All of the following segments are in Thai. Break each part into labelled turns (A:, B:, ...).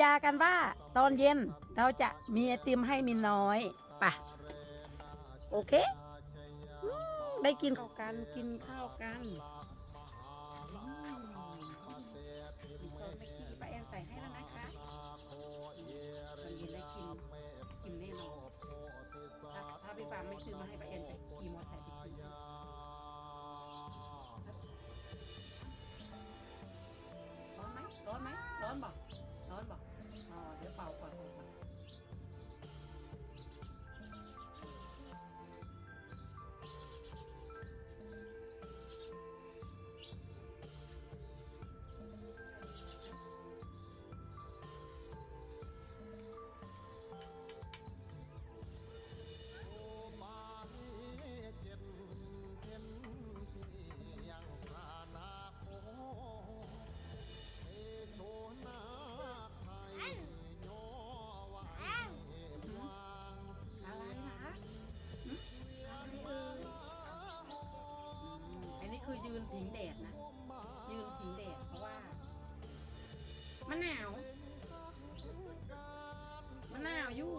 A: ยากันว่าตอนเย็นเราจะมีไอติมให้มินน้อยป่ะโอเค ได้กินข้าวกันกินข้าวกัน หนาวมันหนาวอยู่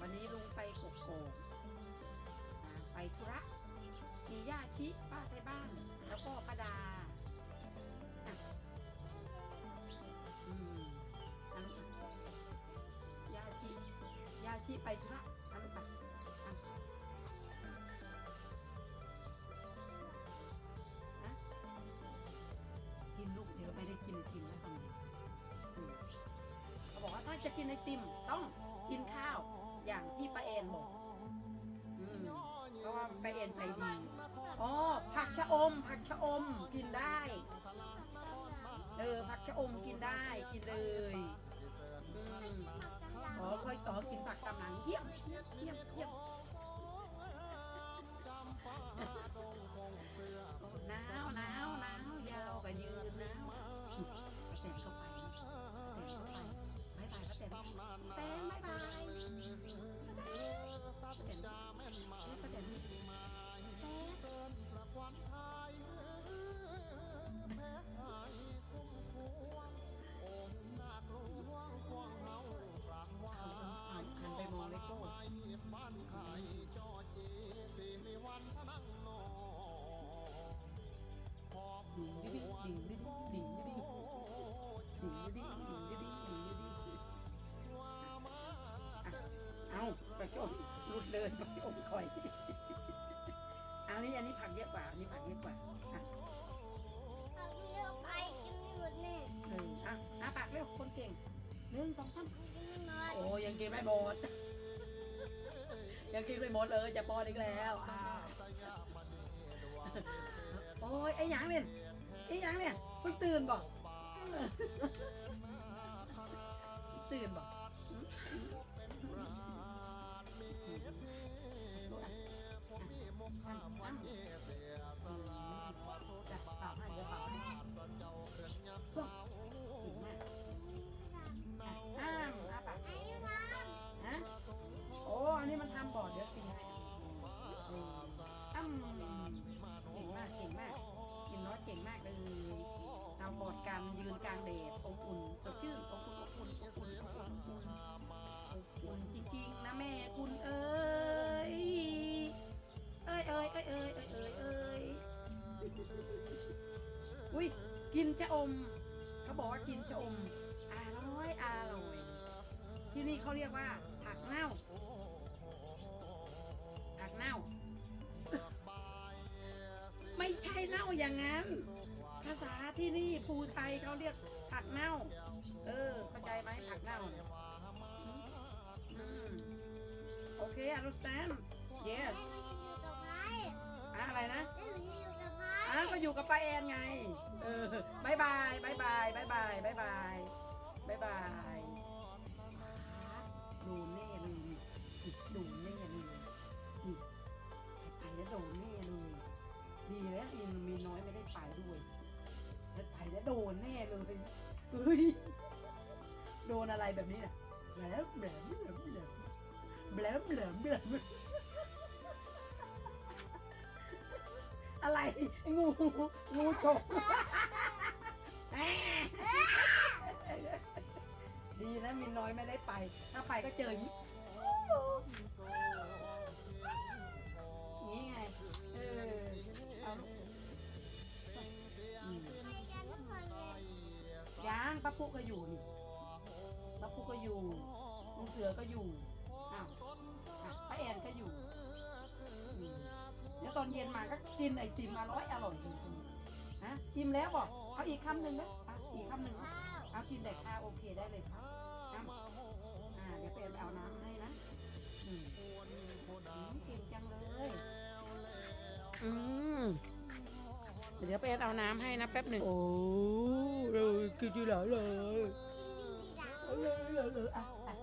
A: วันนี้ลุงไปกกโกกไปธุระมีญาติชิป้าไทยบ้าน แล้วก็ป้าดาอืมอันนี้ญาติชิญาติชิไปธุระ นไอติมต้องกินข้าวอย่างที่ป้าเอนบอกเพราะว่าป้าเอนใจดีอ๋อผักชะอม ผักชะอมกินได้เออผักชะอมกินได้กินเลยอ๋อค่อยต่อกินผักตำหลังเยี่ยมเยี่ยมเยี่ยมเยี่ยมหนาวหนาวหนาวยาวกว่ายืนหนาว เต็มเต็มไม่ไปสัจจาแม่นมา
B: เต็มเต็ม
A: ประควันทา
B: กินไม่หมด
A: ยังกินไม่หมดเลยจะปอนอีกแล้วอ่าโอ้ยไอ้หยังเนี่ยไอ้หยังเนี่ยเพิ่งตื่นบอกตื่นบอกจัด ยืนกลางแดดอบอุ่นสดชื่นอบอุ่นอบอุ่นอบอุ่นอบอุ่นอบอุ่นอบอุ่นจริงๆนะแม่คุณเอ้ยเอ้ยเอ้ยเอ้ยเอ้ยเอ้ยเอ้ยอุ้ยกินชะอมเขาบอกว่ากินชะอมอร่อยอร่อยที่นี่เขาเรียกว่าผักเน่าผักเน่า ไม่ใช่เน่าอย่างนั้น ที่นี่ภูไทยเขาเรียกผักเน่า เออเข้าใจไหมผักเน่าเนี่ยอืมโอเค understand yes
B: ไอ้หนูจะอยู่กับใคร
A: อะอะไรนะ
B: ไอ้หนูจะอยู่กับใคร
A: อะก็อยู่กับป้าแอนไง เออบายบายบายบายบายบายบายบายบายบายโดนแน่เลยโดนแน่เลยนี่ไปแล้วโดนแน่ เฮ้ยโดนอะไรแบบนี้น่ะแหลมแหลมแหลมแหลมแหลมแหลมแหลมอะไรงูงูฉกดีนะมินน้อยไม่ได้ไป ถ้าไปก็เจออย่างนี้ อ
B: ยู่
A: นี่ป้าปุ๊กก็อยู่ลุงเสือก็อยู่อ้าวอะป้าแอนก็อยู่อืมแล้วตอนเย็นมาก็กินไอติมอร่อยอร่อยจริงๆฮะอิ่มแล้วบอกเอาอีกคำหนึ่งไหมอะอีกคำหนึ่งเอากินแต่ข้าวโอเคได้เลยครับอ้ำอ่าเดี๋ยวไปเอาน้ำให้นะอืมอืมเก่งจังเลย อืม เดี๋ยวไปเอาน้ำให้นะแป๊บหนึ่งโอ้เลยกินดีแล้วเลย
B: กินดีๆ
A: เลยเลยเลยอะอะ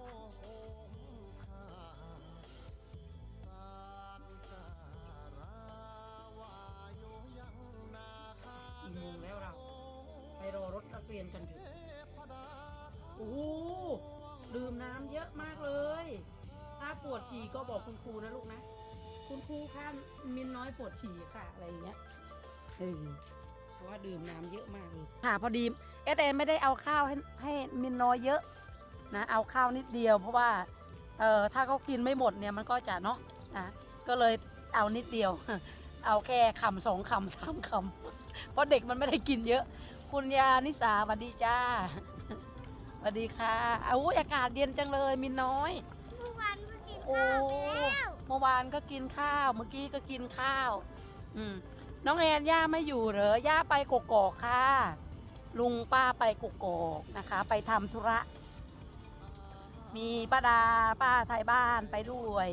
A: กี่โมงแล้วเราไปรอรถนักเรียนกันเถอะโอ้โหดื่มน้ำเยอะมากเลย ถ้าปวดฉี่ก็บอกคุณครูนะลูกนะ คุณครูค่ะมินน้อยปวดฉี่ค่ะอะไรอย่างเงี้ย เออเพราะว่าดื่มน้ำเยอะมากเลยค่ะพอดีเอสเอไม่ได้เอาข้าวให้ให้มินน้อยเยอะนะเอาข้าวนิดเดียว เพราะว่าเออถ้าเขากินไม่หมดเนี่ยมันก็จะเนาะนะก็เลยเอานิดเดียว เอาแค่คำสองคำสามคำเพราะเด็กมันไม่ได้กินเยอะ คุณยานิสาสวัสดีจ้าสวัสดีค่ะอาวุอากาศเย็นจังเลยมินน้อย
B: เมื่อวานเพิ่งกิน
A: โอ้
B: ข้าวไปแล้ว
A: เมื่อวานก็กินข้าว เมื่อกี้ก็กินข้าว อืม น้องแอนย่าไม่อยู่เหรอย่าไปกกอกค่ะ ลุงป้าไปกกอกนะคะ ไปทำธุระ มีป้าดาป้าไทยบ้านไปด้วย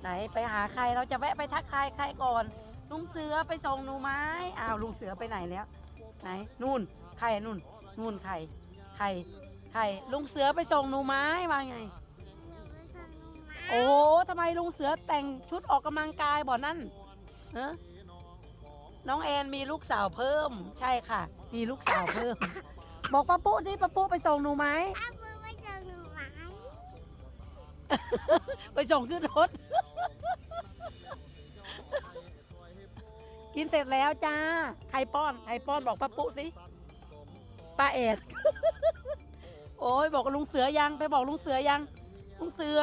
A: ไหนไปหาใครเราจะแวะไปทักทายใครก่อน ลุงเสือไปส่งหนูไหม้อ้าวลุงเสือไปไหนแล้ว ไหนนู่นใครนู่นนู่นใครใครใครลุงเสือไปส่งหนูไม้ว่าไงโอ้โหทำไมลุงเสือแต่งชุดออกกำลังกายบ่อนั่นเออ น้องแอนมีลูกสาวเพิ่ม ใช่ค่ะ มีลูกสาวเพิ่ม บอกป้าปุ๊ที่ป้าปุ๊ไปส่งหนูไหม
B: ถ้าเมื่อไม่เจอหนูไหม
A: ไปส่งขึ้นรถ กินเสร็จแล้วจ้า ใครป้อน ใครป้อนบอกป้าปุ๊สิ ป้าแอด โอ้ยบอกกับลุงเสือยัง ไปบอกลุงเสือยัง ลุงเสือ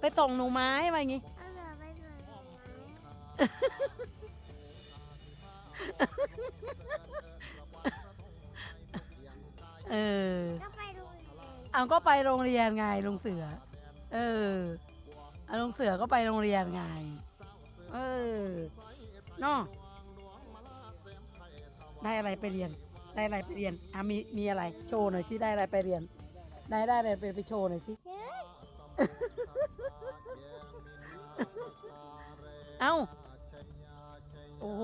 A: ไปส่งหนูไม้มาอย่างงี้
B: ถ้าเมื่อไม่เจอหนูไหม
A: เออ
B: ก็ไปดูเลย
A: เอาก็ไปโรงเรียนไงลุงเสือ เออเอาลุงเสือก็ไปโรงเรียนไง เออเนาะได้อะไรไปเรียน ได้อะไรไปเรียนอะมีมีอะไร โชว์หน่อยสิได้อะไรไปเรียน ได้ได้อะไรไปไปโชว์หน่อยสิ
B: เฮ้ย
A: เอ้า โอ้โห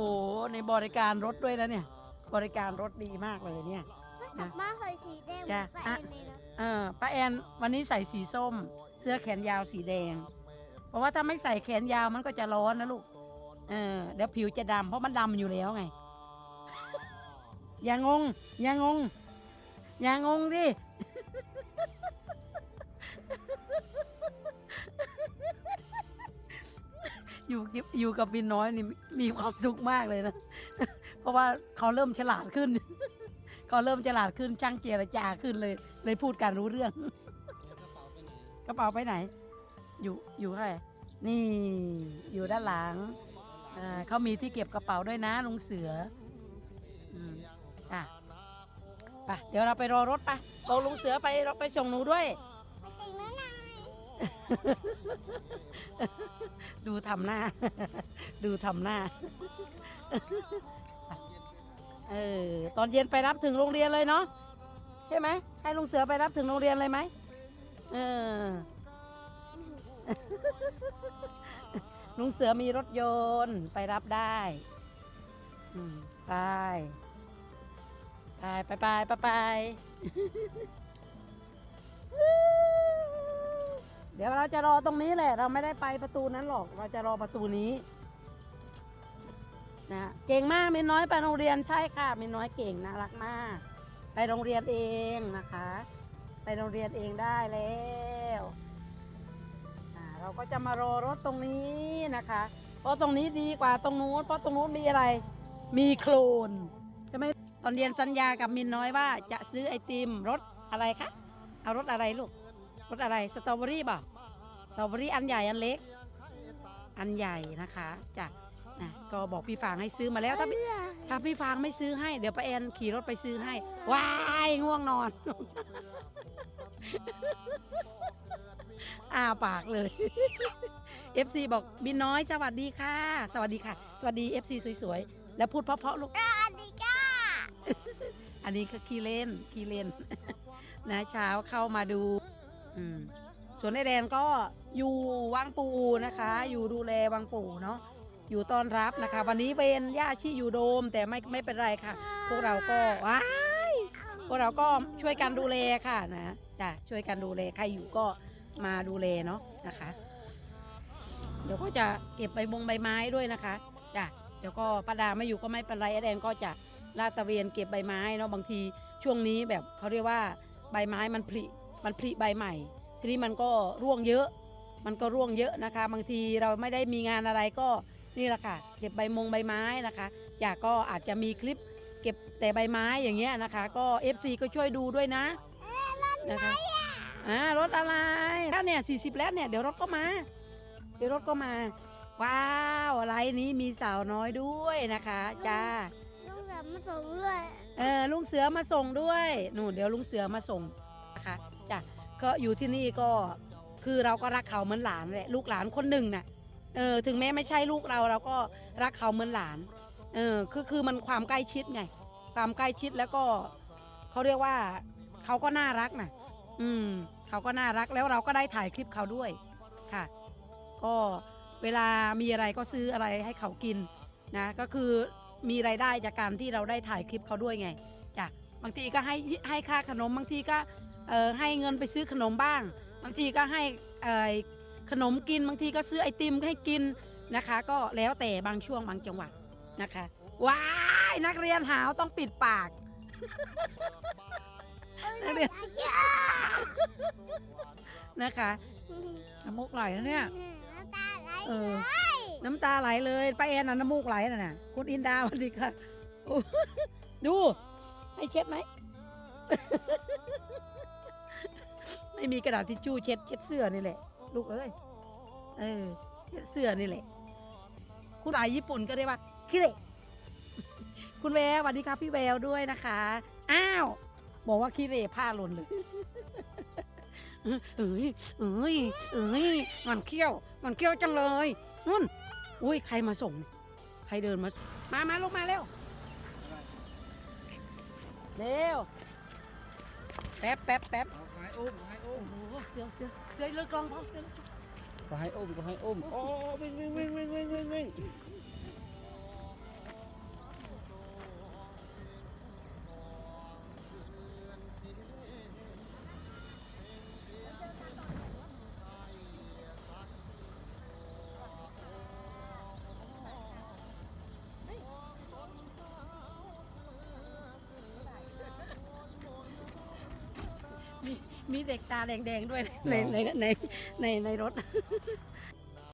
A: ในบริการรถด้วยนะเนี่ย บริการรถดีมากเลยเนี่ย
B: กลับบ้านใส่สีแดง
A: จ้ะ
B: ไป
A: อะ
B: เองเลยนะ
A: เออป้าแอนวันนี้ใส่สีส้ม เสื้อแขนยาวสีแดง เพราะว่าถ้าไม่ใส่แขนยาวมันก็จะร้อนนะลูกเออเดี๋ยวผิวจะดำเพราะมันดำอยู่แล้วไง อย่างง อย่างง อย่างงดิ อยู่กับอยู่กับบินน้อยนี่มีความสุขมากเลยนะ เพราะว่าเขาเริ่มฉลาดขึ้น เขาเริ่มฉลาดขึ้นช่างเจรจาขึ้นเลย เลยพูดกันรู้เรื่อง กระเป๋าไปไหน อยู่อยู่ใครนี่อยู่ด้านหลังอ่าเขามีที่เก็บกระเป๋าด้วยนะลุงเสืออืมอะไปเดี๋ยวเราไปรอรถไปบอกลุงเสือไปเราไปส่งหนูด้วย
B: ไปจริงไหมนาย
A: ดูทำหน้า ดูทำหน้า เออตอนเย็นไปรับถึงโรงเรียนเลยเนาะใช่ไหมให้ลุงเสือไปรับถึงโรงเรียนเลยไหมเออลุงเสือมีรถยนต์ไปรับได้ไปไปไปไปไปไปเดี๋ยวเราจะรอตรงนี้แหละ เราไม่ได้ไปประตูนั้นหรอก เราจะรอประตูนี้ นะเก่งมากมินน้อยไปโรงเรียนใช่ค่ะมินน้อยเก่งน่ารักมาก ไปโรงเรียนเองนะคะ ไปโรงเรียนเองได้แล้วเราก็จะมารอรถตรงนี้นะคะ เพราะตรงนี้ดีกว่าตรงนู้นเพราะตรงนู้นมีอะไร มีโคลนใช่ไหมตอนเรียนสัญญากับมินน้อยว่าจะซื้อไอติมรสอะไรคะเอารสอะไรลูกรสอะไรสตรอเบอรี่เปล่าสตรอเบอรี่อันใหญ่อันเล็ก อันใหญ่นะคะจ้ะ นะก็บอกพี่ฟางให้ซื้อมาแล้วถ้าพี่ถ้าพี่ฟางไม่ซื้อให้ เดี๋ยวป้าแอนขี่รถไปซื้อให้ว้ายง่วงนอน อ้าปากเลย FC บอกบินน้อยสวัสดีค่ะ สวัสดีค่ะ สวัสดี FC สวยๆ แล้วพูดเพราะๆลูก
B: สวัสดีค่ะ
A: อันนี้ก็ขี้เล่นขี้เล่น นะเช้าเข้ามาดู อืมส่วนไอแดนก็อยู่วังปูนะคะ อยู่ดูแลวังปูเนาะ อยู่ต้อนรับนะคะ วันนี้เป็นย่าชีอยู่โดม แต่ไม่ไม่เป็นไรค่ะ พวกเราก็ว้ายพวกเราก็ช่วยกันดูแลค่ะนะจ้ะช่วยกันดูแลใครอยู่ก็มาดูแลเนาะนะคะ เดี๋ยวก็จะเก็บใบบงใบไม้ด้วยนะคะจ้ะเดี๋ยวก็ป้าดาไม่อยู่ก็ไม่เป็นไรไอแดนก็จะลาดตะเวนเก็บใบไม้เนาะบางทีช่วงนี้แบบเขาเรียกว่าใบไม้มันผลิมันผลิใบใหม่ ทีนี้มันก็ร่วงเยอะ มันก็ร่วงเยอะนะคะ บางทีเราไม่ได้มีงานอะไรก็ นี่แหละค่ะเก็บใบมงใบไม้นะคะอยากก็อาจจะมีคลิปเก็บแต่ใบไม้อย่างเงี้ยนะคะ ก็ FC ก็ช่วยดูด้วยนะนะคะอ่ารถอะไรแล้วเนี่ย40แล้วเนี่ยเดี๋ยวรถก็มา เดี๋ยวรถก็มา ว้าวอะไรนี้มีสาวน้อยด้วยนะคะจ้า
B: ต้องแบบมาส่งด้วย
A: เออลุงเสือมาส่งด้วยนู่นเดี๋ยวลุงเสือมาส่งนะคะจ้ะก็อยู่ที่นี่ก็คือเราก็รักเขาเหมือนหลานแหละลูกหลานคนหนึ่งน่ะ เออถึงแม้ไม่ใช่ลูกเราเราก็รักเขาเหมือนหลาน เออคือคือมันความใกล้ชิดไง ความใกล้ชิดแล้วก็เขาเรียกว่าเขาก็น่ารักน่ะอืมเขาก็น่ารักแล้วเราก็ได้ถ่ายคลิปเขาด้วยค่ะ ก็เวลามีอะไรก็ซื้ออะไรให้เขากินนะก็คือมีรายได้จากการที่เราได้ถ่ายคลิปเขาด้วยไงจ้ะบางทีก็ให้ให้ค่าขนมบางทีก็เออให้เงินไปซื้อขนมบ้าง บางทีก็ให้เออ ขนมกินบางทีก็ซื้อไอติมให้กินนะคะ ก็แล้วแต่บางช่วงบางจังหวะนะคะว้ายนักเรียนหาวต้องปิดปากนักเรียนนะคะน้ำมูกไหลนะเนี่ย
B: น้ำตาไหล
A: เออน้ำตาไหลเลยป้าแอนน่ะน้ำมูกไหลน่ะนะคุณอินดาสวัสดีค่ะโอ้ดูให้เช็ดไหมไม่มีกระดาษทิชชู่เช็ดเช็ดเสื้อนี่แหละ ลูกเอ้ยเออเสื้อนี่แหละคุณสายญี่ปุ่นก็เรียกว่าคิเระคุณแววสวัสดีครับพี่แววด้วยนะคะ อ้าว บอกว่าคิเระผ้าหล่นเลยเอ้ยเอ้ยเอ้ยมันเขี้ยว มันเขี้ยวจังเลยนุ่นอุ้ยใครมาส่ง ใครเดินมา มามาลงมาเร็ว เร็ว แป๊บแป๊บแป๊บ
C: ให้อุ้มให้
A: เสือเสือเสือเลือกกลองพ่อเสือ
C: เขาให้อุ้มเขาให้อุ้มโอ้วิ่งวิ่งวิ่งวิ่งวิ่งวิ่ง
A: มีเด็กตาแดงๆด้วยในในในในในรถ